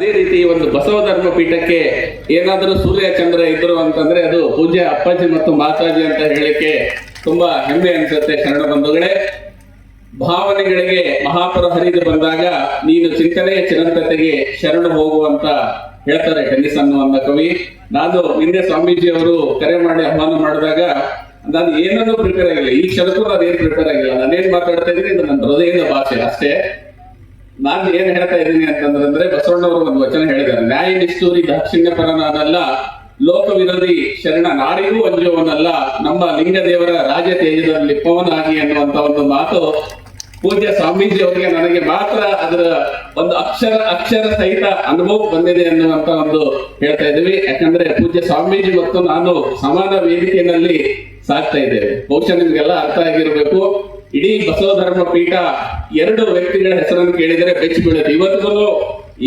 ಅದೇ ರೀತಿ ಒಂದು ಬಸವ ಧರ್ಮ ಪೀಠಕ್ಕೆ ಏನಾದರೂ ಸೂರ್ಯ, ಚಂದ್ರ ಇದ್ರು ಅಂತಂದ್ರೆ ಅದು ಪೂಜೆ ಅಪ್ಪಾಜಿ ಮತ್ತು ಮಾತಾಜಿ ಅಂತ ಹೇಳಿಕ್ಕೆ ತುಂಬಾ ಹೆಮ್ಮೆ ಅನ್ಸುತ್ತೆ ಕನ್ನಡ ಬಂಧುಗಳೇ. ಭಾವನೆಗಳಿಗೆ ಮಹಾಪುರ ಹರಿದು ಬಂದಾಗ ನೀನು ಚಿಂತನೆಯ ಚಿರಂತತೆಗೆ ಶರಣು ಹೋಗುವಂತ ಹೇಳ್ತಾರೆ ಟೆನ್ನಿಸ್ ಅನ್ನುವಂತ ಕವಿ. ನಾನು ನಿನ್ನೆ ಸ್ವಾಮೀಜಿ ಅವರು ಕರೆ ಮಾಡಿ ಆಹ್ವಾನ ಮಾಡಿದಾಗ ನಾನು ಏನನ್ನೂ ಪ್ರಿಪೇರ್ ಆಗಿಲ್ಲ. ಈ ಕ್ಷಣಕ್ಕೂ ನಾನು ಏನು ಪ್ರಿಪೇರ್ ಆಗಿಲ್ಲ. ನಾನೇನ್ ಮಾತಾಡ್ತಾ ಇದ್ದೀನಿ ಇದು ನನ್ನ ಹೃದಯದ ಭಾಷೆ ಅಷ್ಟೇ. ನಾನು ಏನ್ ಹೇಳ್ತಾ ಇದ್ದೀನಿ ಅಂತಂದ್ರೆ ಬಸವಣ್ಣವರು ಒಂದು ವಚನ ಹೇಳಿದ್ದಾರೆ. ನ್ಯಾಯ ನಿಷ್ಠೂರಿ ದಾಕ್ಷಿಣ್ಯ ಪರನಾದಲ್ಲ ಲೋಕ ವಿರೋಧಿ ಶರಣ ನಾರಿಗೂ ಅಂಜುವವನಲ್ಲ, ನಮ್ಮ ಲಿಂಗ ದೇವರ ರಾಜ ತೇಜದಲ್ಲಿ ಪವನಾಗಿ ಅನ್ನುವಂತ ಒಂದು ಮಾತು ಪೂಜ್ಯ ಸ್ವಾಮೀಜಿ ಅವರಿಗೆ ನನಗೆ ಮಾತ್ರ ಅದರ ಒಂದು ಅಕ್ಷರ ಅಕ್ಷರ ಸಹಿತ ಅನುಭವ ಬಂದಿದೆ ಅನ್ನುವಂತ ಒಂದು ಹೇಳ್ತಾ ಇದ್ದೀವಿ. ಯಾಕಂದ್ರೆ ಪೂಜ್ಯ ಸ್ವಾಮೀಜಿ ಮತ್ತು ನಾನು ಸಮಾನ ವೇದಿಕೆಯಲ್ಲಿ ಸಾಕ್ತಾ ಇದ್ದೇವೆ. ಬಹುಶಃ ನಿಮ್ಗೆಲ್ಲ ಅರ್ಥ ಆಗಿರ್ಬೇಕು. ಇಡೀ ಬಸವ ಧರ್ಮ ಪೀಠ ಎರಡು ವ್ಯಕ್ತಿಗಳ ಹೆಸರನ್ನು ಕೇಳಿದರೆ ಬೆಚ್ಚಿ ಬೀಳುತ್ತೆ ಇವತ್ತಿಗೂ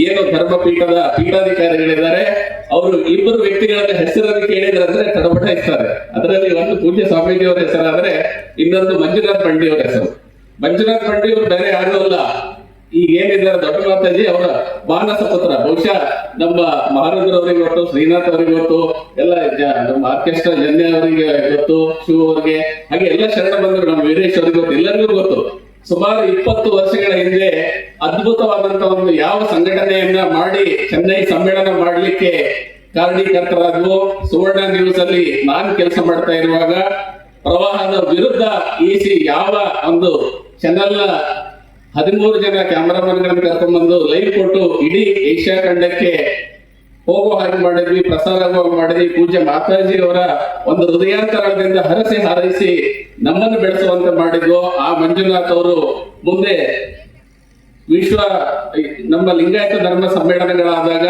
ಏನು ಧರ್ಮ ಪೀಠದ ಪೀಠಾಧಿಕಾರಿಗಳಿದ್ದಾರೆ, ಅವರು ಇಬ್ಬರು ವ್ಯಕ್ತಿಗಳ ಹೆಸರನ್ನು ಕೇಳಿದ್ರೆ ಅಂದ್ರೆ ಇರ್ತಾರೆ ಅದರಲ್ಲಿ ಒಂದು ಪೂಜ್ಯ ಸ್ವಾಮೀಜಿ ಅವರ ಹೆಸರಾದ್ರೆ ಇನ್ನೊಂದು ಮಂಜುನಾಥ್ ಬಂಡಿ ಅವರ ಹೆಸರು. ಮಂಜುನಾಥ್ ಬಂಡಿ ಬೇರೆ ಯಾರು ಅಲ್ಲ. ಈಗ ಏನಿದ್ದಾರೆ ದೊಡ್ಡ ಮಾತಾಜಿ ಅವರ ಬಾಣಸ ಪತ್ರ. ಬಹುಶಃ ನಮ್ಮ ಮಹಾರಾಜರವರಿಗೆ ಗೊತ್ತು, ಶ್ರೀನಾಥ್ ಅವರಿಗೆ ಗೊತ್ತು, ಎಲ್ಲ ನಮ್ಮ ಆರ್ಕೆಸ್ಟ್ರಾ ಜನ್ಯ ಅವರಿಗೆ ಗೊತ್ತು ಶಿವ ಅವರಿಗೆ, ಹಾಗೆ ಎಲ್ಲ ಶರಣ ಬಂದರು ನಮ್ಮ ವೀರೇಶ್ ಅವರಿಗೆ ಗೊತ್ತು, ಎಲ್ಲರಿಗೂ ಗೊತ್ತು. ಸುಮಾರು ಇಪ್ಪತ್ತು ವರ್ಷಗಳ ಹಿಂದೆ ಅದ್ಭುತವಾದಂತ ಒಂದು ಯಾವ ಸಂಘಟನೆಯನ್ನ ಮಾಡಿ, ಚೆನ್ನೈ ಸಮ್ಮೇಳನ ಮಾಡಲಿಕ್ಕೆ ಕಾರಣೀಕರ್ತರಾದ್ವು. ಸುವರ್ಣ ನ್ಯೂಸ್ ಅಲ್ಲಿ ನಾನು ಕೆಲಸ ಮಾಡ್ತಾ ಇರುವಾಗ ಪ್ರವಾಹದ ವಿರುದ್ಧ ಈಸಿ ಯಾವ ಒಂದು ಚಾನೆಲ್ ಹದಿಮೂರು ಜನ ಕ್ಯಾಮರಾಮನ್ಗಳನ್ನ ಕರ್ಕೊಂಡ್ಬಂದು ಲೈವ್ ಕೊಟ್ಟು ಇಡೀ ಏಷ್ಯಾ ಖಂಡಕ್ಕೆ ಹೋಗೋ ಹಾಗೆ ಮಾಡಿದ್ವಿ, ಪ್ರಸಾರ ಆಗೋ ಮಾಡಿದ್ವಿ. ಪೂಜ್ಯ ಮಾತಾಜಿ ಅವರ ಒಂದು ಹೃದಯಾಂತರದಿಂದ ಹರಸಿ ಹಾರೈಸಿ ನಮ್ಮನ್ನು ಬೆಳೆಸುವಂತೆ ಮಾಡಿದ್ವು, ಆ ಮಂಜುನಾಥ್ ಅವರು ಮುಂದೆ ವಿಶ್ವ ನಮ್ಮ ಲಿಂಗಾಯತ ಧರ್ಮ ಸಮ್ಮೇಳನಗಳಾದಾಗ